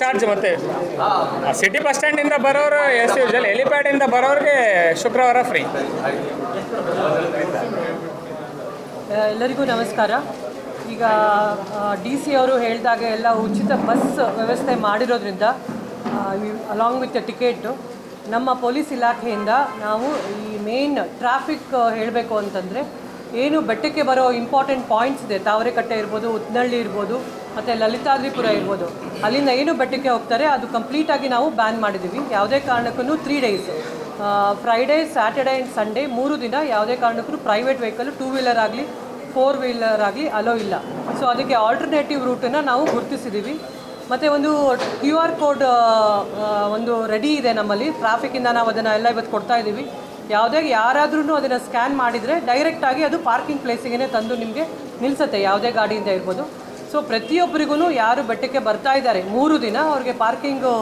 Charge ಮತ್ತೆ. City bus ಸ್ಟ್ಯಾಂಡಿಂದ ಬರೋರು S usual ಹೆಲಿಪ್ಯಾಡಿಂದ ಬರೋರಿಗೆ ಶುಕ್ರವಾರ ಫ್ರೀ ಎಲ್ಲರಿಗೂ ನಮಸ್ಕಾರ. ಈಗ ಡಿ ಸಿ ಅವರು ಹೇಳಿದಾಗ ಎಲ್ಲ ಉಚಿತ ಬಸ್ ವ್ಯವಸ್ಥೆ ಮಾಡಿರೋದ್ರಿಂದ ಅಲಾಂಗ್ ವಿತ್ ಟಿಕೆಟ್ ನಮ್ಮ ಪೊಲೀಸ್ ಇಲಾಖೆಯಿಂದ ನಾವು ಈ ಮೇನ್ ಟ್ರಾಫಿಕ್ ಹೇಳಬೇಕು ಅಂತಂದರೆ ಏನು ಬೆಟ್ಟಕ್ಕೆ ಬರೋ ಇಂಪಾರ್ಟೆಂಟ್ ಪಾಯಿಂಟ್ಸ್ ಇದೆ. ತಾವರೆಕಟ್ಟೆ ಇರ್ಬೋದು ಉತ್ನಳ್ಳಿ ಇರ್ಬೋದು, ಮತ್ತು ಲಲಿತಾದ್ರಿಪುರ ಇರ್ಬೋದು. ಅಲ್ಲಿಂದ ಏನು ಬೆಟ್ಟಕ್ಕೆ ಹೋಗ್ತಾರೆ, ಅದು ಕಂಪ್ಲೀಟಾಗಿ ನಾವು ಬ್ಯಾನ್ ಮಾಡಿದ್ದೀವಿ. ಯಾವುದೇ ಕಾರಣಕ್ಕೂ three days Friday Saturday and Sunday ಮೂರು ದಿನ ಯಾವುದೇ ಕಾರಣಕ್ಕೂ ಪ್ರೈವೇಟ್ ವೆಹಿಕಲ್ ಟೂ ವೀಲರ್ ಆಗಲಿ ಫೋರ್ ವೀಲರ್ ಆಗಲಿ ಅಲೋ ಇಲ್ಲ. ಸೊ ಅದಕ್ಕೆ ಆಲ್ಟರ್ನೇಟಿವ್ ರೂಟನ್ನು ನಾವು ಗುರುತಿಸಿದ್ದೀವಿ. ಮತ್ತು ಒಂದು ಕ್ಯೂ ಆರ್ ಕೋಡ್ ಒಂದು ರೆಡಿ ಇದೆ ನಮ್ಮಲ್ಲಿ. ಟ್ರಾಫಿಕ್ಕಿಂದ ನಾವು ಅದನ್ನು ಎಲ್ಲ ಇವತ್ತು ಕೊಡ್ತಾ ಇದ್ದೀವಿ. ಯಾವುದೇ ಯಾರಾದ್ರೂ ಅದನ್ನು ಸ್ಕ್ಯಾನ್ ಮಾಡಿದರೆ ಡೈರೆಕ್ಟಾಗಿ ಅದು ಪಾರ್ಕಿಂಗ್ ಪ್ಲೇಸಿಗೆ ತಂದು ನಿಮಗೆ ನಿಲ್ಲಿಸುತ್ತೆ ಯಾವುದೇ ಗಾಡಿಯಿಂದ ಇರ್ಬೋದು. ಸೊ ಪ್ರತಿಯೊಬ್ಬರಿಗೂ ಯಾರು ಬೆಟ್ಟಕ್ಕೆ ಬರ್ತಾ ಇದ್ದಾರೆ, ಮೂರು ದಿನ ಅವ್ರಿಗೆ ಪಾರ್ಕಿಂಗು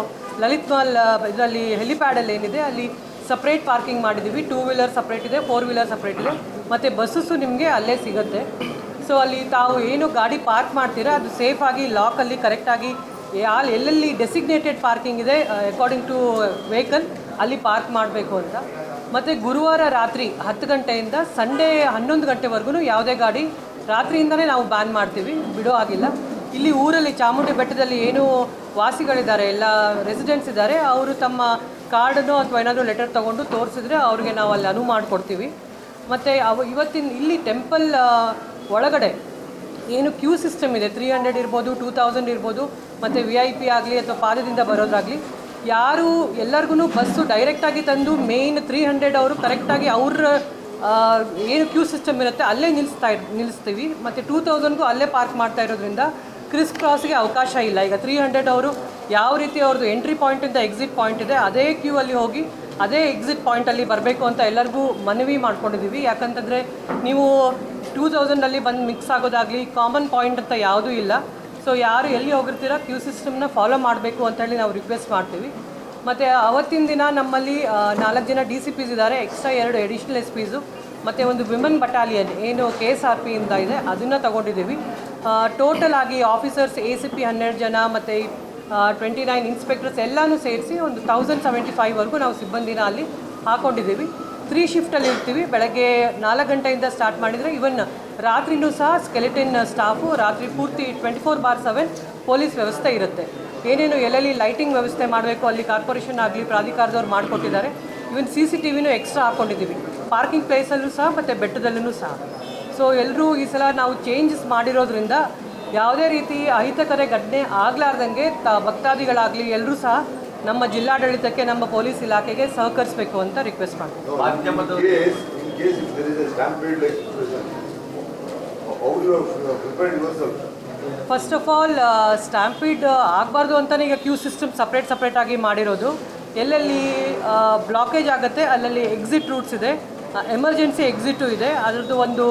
ಲಲಿತ್ ಮಾಲ್ ಇದರಲ್ಲಿ ಹೆಲಿಪ್ಯಾಡಲ್ಲಿ ಏನಿದೆ, ಅಲ್ಲಿ ಸಪ್ರೇಟ್ ಪಾರ್ಕಿಂಗ್ ಮಾಡಿದ್ದೀವಿ ಟೂ ವೀಲರ್ ಸಪ್ರೇಟ್ ಇದೆ ಫೋರ್ ವೀಲರ್ ಸಪ್ರೇಟ್ ಇದೆ. ಮತ್ತು ಬಸ್ಸಸ್ಸು ನಿಮಗೆ ಅಲ್ಲೇ ಸಿಗುತ್ತೆ. ಸೊ ಅಲ್ಲಿ ತಾವು ಏನು ಗಾಡಿ ಪಾರ್ಕ್ ಮಾಡ್ತೀರಾ, ಅದು ಸೇಫಾಗಿ ಲಾಕಲ್ಲಿ ಕರೆಕ್ಟಾಗಿ ಯಾಲ್ ಎಲ್ಲೆಲ್ಲಿ ಡೆಸಿಗ್ನೇಟೆಡ್ ಪಾರ್ಕಿಂಗ್ ಇದೆ ಅಕಾರ್ಡಿಂಗ್ ಟು ವೆಹಿಕಲ್ ಅಲ್ಲಿ ಪಾರ್ಕ್ ಮಾಡಬೇಕು ಅಂತ. ಮತ್ತು ಗುರುವಾರ ರಾತ್ರಿ ಹತ್ತು ಗಂಟೆಯಿಂದ ಸಂಡೇ ಹನ್ನೊಂದು ಗಂಟೆವರೆಗೂ ಯಾವುದೇ ಗಾಡಿ ರಾತ್ರಿಯಿಂದನೇ ನಾವು ಬ್ಯಾನ್ ಮಾಡ್ತೀವಿ. ಬಿಡೋ ಆಗಿಲ್ಲ ಇಲ್ಲಿ ಊರಲ್ಲಿ ಚಾಮುಂಡಿ ಬೆಟ್ಟದಲ್ಲಿ ಏನು ವಾಸಿಗಳಿದ್ದಾರೆ, ಎಲ್ಲ ರೆಸಿಡೆಂಟ್ಸ್ ಇದ್ದಾರೆ. ಅವರು ತಮ್ಮ ಕಾರ್ಡನ್ನು ಅಥವಾ ಏನಾದರೂ ಲೆಟರ್ ತೊಗೊಂಡು ತೋರಿಸಿದ್ರೆ ಅವ್ರಿಗೆ ನಾವು ಅಲ್ಲಿ ಅನುವು ಮಾಡಿಕೊಡ್ತೀವಿ. ಮತ್ತು ಅವು ಇವತ್ತಿನ ಇಲ್ಲಿ ಟೆಂಪಲ್ ಒಳಗಡೆ ಏನು ಕ್ಯೂ ಸಿಸ್ಟಮ್ ಇದೆ. ತ್ರೀ ಹಂಡ್ರೆಡ್ ಇರ್ಬೋದು ಟೂ ತೌಸಂಡ್ ಇರ್ಬೋದು, ಮತ್ತು ವಿ ಐ ಪಿ ಆಗಲಿ ಅಥವಾ ಪಾದದಿಂದ ಬರೋದಾಗಲಿ ಯಾರು ಎಲ್ಲರಿಗೂ ಬಸ್ಸು ಡೈರೆಕ್ಟಾಗಿ ತಂದು ಮೇಯ್ನ್ ತ್ರೀ ಹಂಡ್ರೆಡ್ ಅವರು ಕರೆಕ್ಟಾಗಿ ಅವ್ರ ಏನು ಕ್ಯೂ ಸಿಸ್ಟಮ್ ಇರುತ್ತೆ ಅಲ್ಲೇ ನಿಲ್ಲಿಸ್ತಾ ಇರ್ ನಿಲ್ಲಿಸ್ತೀವಿ ಮತ್ತು ಟೂ ತೌಸಂಡ್ಗೂ ಅಲ್ಲೇ ಪಾರ್ಕ್ ಮಾಡ್ತಾ ಇರೋದ್ರಿಂದ ಕ್ರಿಸ್ ಕ್ರಾಸ್ಗೆ ಅವಕಾಶ ಇಲ್ಲ. ಈಗ ತ್ರೀ ಹಂಡ್ರೆಡ್ ಅವರು ಯಾವ ರೀತಿ ಅವ್ರದ್ದು ಎಂಟ್ರಿ ಪಾಯಿಂಟಿಂದ ಎಕ್ಸಿಟ್ ಪಾಯಿಂಟ್ ಇದೆ, ಅದೇ ಕ್ಯೂ ಅಲ್ಲಿ ಹೋಗಿ ಅದೇ ಎಕ್ಸಿಟ್ ಪಾಯಿಂಟಲ್ಲಿ ಬರಬೇಕು ಅಂತ ಎಲ್ಲರಿಗೂ ಮನವಿ ಮಾಡ್ಕೊಂಡಿದ್ದೀವಿ ಯಾಕಂತಂದರೆ ನೀವು ಟೂ ತೌಸಂಡಲ್ಲಿ ಬಂದು ಮಿಕ್ಸ್ ಆಗೋದಾಗಲಿ ಕಾಮನ್ ಪಾಯಿಂಟ್ ಅಂತ ಯಾವುದೂ ಇಲ್ಲ. ಸೊ ಯಾರು ಎಲ್ಲಿ ಹೋಗಿರ್ತೀರೋ ಕ್ಯೂ ಸಿಸ್ಟಮ್ನ ಫಾಲೋ ಮಾಡಬೇಕು ಅಂತ ಹೇಳಿ ನಾವು ರಿಕ್ವೆಸ್ಟ್ ಮಾಡ್ತೀವಿ. ಮತ್ತು, ಅವತ್ತಿನ ದಿನ ನಮ್ಮಲ್ಲಿ ನಾಲ್ಕು ಜನ ಡಿ ಸಿ ಪಿಸ್ ಇದ್ದಾರೆ ಎಕ್ಸ್ಟ್ರಾ ಎರಡು ಎಡಿಷ್ನಲ್ ಎಸ್ ಪಿಸು ಮತ್ತು ಒಂದು ವಿಮೆನ್ ಬಟಾಲಿಯನ್ ಏನು ಕೆ ಎಸ್ ಆರ್ ಪಿಯಿಂದ ಇದೆ, ಅದನ್ನು ತಗೊಂಡಿದ್ದೀವಿ. ಟೋಟಲ್ ಆಗಿ ಆಫೀಸರ್ಸ್ ಎ ಸಿ ಪಿ ಹನ್ನೆರಡು ಜನ, ಮತ್ತು ಟ್ವೆಂಟಿ ನೈನ್ ಇನ್ಸ್ಪೆಕ್ಟರ್ಸ್ ಎಲ್ಲನೂ ಸೇರಿಸಿ ಒಂದು ತೌಸಂಡ್ ಸೆವೆಂಟಿ ಫೈವ್ವರೆಗೂ ನಾವು ಸಿಬ್ಬಂದಿನ ಅಲ್ಲಿ ಹಾಕೊಂಡಿದ್ದೀವಿ. ತ್ರೀ ಶಿಫ್ಟಲ್ಲಿ ಇರ್ತೀವಿ. ಬೆಳಗ್ಗೆ ನಾಲ್ಕು ಗಂಟೆಯಿಂದ ಸ್ಟಾರ್ಟ್ ಮಾಡಿದರೆ ಇವನ್ ರಾತ್ರಿನೂ ಸಹ ಸ್ಕೆಲೆಟಿನ್ ಸ್ಟಾಫು ರಾತ್ರಿ ಪೂರ್ತಿ twenty four by seven police ವ್ಯವಸ್ಥೆ ಇರುತ್ತೆ. ಏನೇನು ಎಲ್ಲೆಲ್ಲಿ ಲೈಟಿಂಗ್ ವ್ಯವಸ್ಥೆ ಮಾಡಬೇಕು, ಅಲ್ಲಿ ಕಾರ್ಪೊರೇಷನ್ ಆಗಲಿ, ಪ್ರಾಧಿಕಾರದವ್ರು ಮಾಡಿಕೊಟ್ಟಿದ್ದಾರೆ. ಇವನ್ ಸಿ ಸಿ ಟಿ ವಿನೂ ಎಕ್ಸ್ಟ್ರಾ ಹಾಕ್ಕೊಂಡಿದ್ದೀವಿ ಪಾರ್ಕಿಂಗ್ ಪ್ಲೇಸಲ್ಲೂ ಸಹ ಮತ್ತು ಬೆಟ್ಟದಲ್ಲೂ ಸಹ. ಸೊ ಎಲ್ಲರೂ ಈ ಸಲ ನಾವು ಚೇಂಜಸ್ ಮಾಡಿರೋದ್ರಿಂದ ಯಾವುದೇ ರೀತಿ ಅಹಿತಕರ ಘಟನೆ ಆಗಲಾರ್ದಂಗೆ ತ, ಭಕ್ತಾದಿಗಳಾಗಲಿ ಎಲ್ಲರೂ ಸಹ ನಮ್ಮ ಜಿಲ್ಲಾಡಳಿತಕ್ಕೆ ನಮ್ಮ ಪೊಲೀಸ್ ಇಲಾಖೆಗೆ ಸಹಕರಿಸಬೇಕು ಅಂತ request uh, yourself? First of all stampede ಆಗಬಾರ್ದು ಅಂತಲೇ ಈಗ ಕ್ಯೂ ಸಿಸ್ಟಮ್ ಸಪ್ರೇಟ್ ಸಪ್ರೇಟ್ ಆಗಿ ಮಾಡಿರೋದು. ಎಲ್ಲೆಲ್ಲಿ ಬ್ಲಾಕೇಜ್ ಆಗುತ್ತೆ ಅಲ್ಲಲ್ಲಿ ಎಕ್ಸಿಟ್ ರೂಟ್ಸ್ ಇದೆ. ಎಮರ್ಜೆನ್ಸಿ ಎಕ್ಸಿಟು ಇದೆ. ಅದರದ್ದು ಒಂದು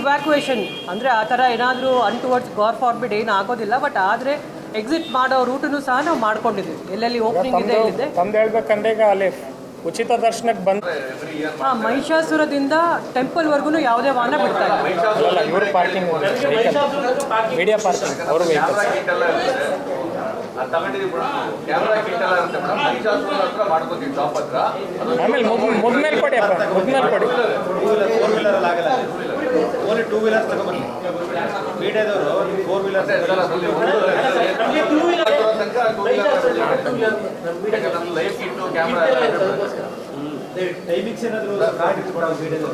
ಇವ್ಯಾಕ್ಯುವೇಷನ್ ಅಂದರೆ ಆ ಥರ ಏನಾದರೂ ಅನ್ಟುವರ್ಡ್ಸ್ ಗಾರ್ ಫಾರ್ಬಿಡ್ ಏನು ಆಗೋದಿಲ್ಲ. ಬಟ್ ಆದರೆ ಎಕ್ಸಿಟ್ ಮಾಡೋ ರೂಟನ್ನು ಸಹ ನಾವು ಮಾಡ್ಕೊಂಡಿದ್ದೀವಿ. ಎಲ್ಲೆಲ್ಲಿ ಓಪನಿಂಗ್ ಇದೆ ಇಲ್ಲಿದೆ ತಮ್ದು ಹೇಳ್ಬೇಕಂದ್ರೆ ಈಗ ಅಲ್ಲಿ ಉಚಿತ ದರ್ಶನಕ್ಕೆ ಬಂದು ಹಾಂ ಮಹಿಷಾಸುರದಿಂದ ಟೆಂಪಲ್ವರೆಗೂ ಯಾವುದೇ ವಾಹನ ಬಿಡ್ತಾ ಇಲ್ಲ. ಅಲ್ಲ ಇವ್ರ ಪಾರ್ಕಿಂಗ್ ಮೀಡಿಯಾ ಪಾರ್ಕಿಂಗ್ ಅವ್ರ ವೆಹಿಕಲ್ಸ್ ಆಮೇಲೆ ಮುದ್ ಮುದ್ಮೇಲೆ ಕೊಡಿ ಅಪ್ಪ. ಮುದ್ಮೇಲೆ ಕೊಡಿ ಫೋರ್ ವೀಲರ್ ಆಗಲ್ಲ. ಓನ್ಲಿ ಟೂ ತಗೊಂಡ್ಬನ್ನಿ ಮೀಡಿಯಾದವರು ಫೋರ್ ವೀಲರ್ ಲೈಫ್ ಇಟ್ಟು ಕ್ಯಾಮ್ರಾ ಟೈಮಿಂಗ್ಸ್ ಏನಾದರೂ ಗಾಡಿ ಕೊಡೋ ವೀಡಿಯೋ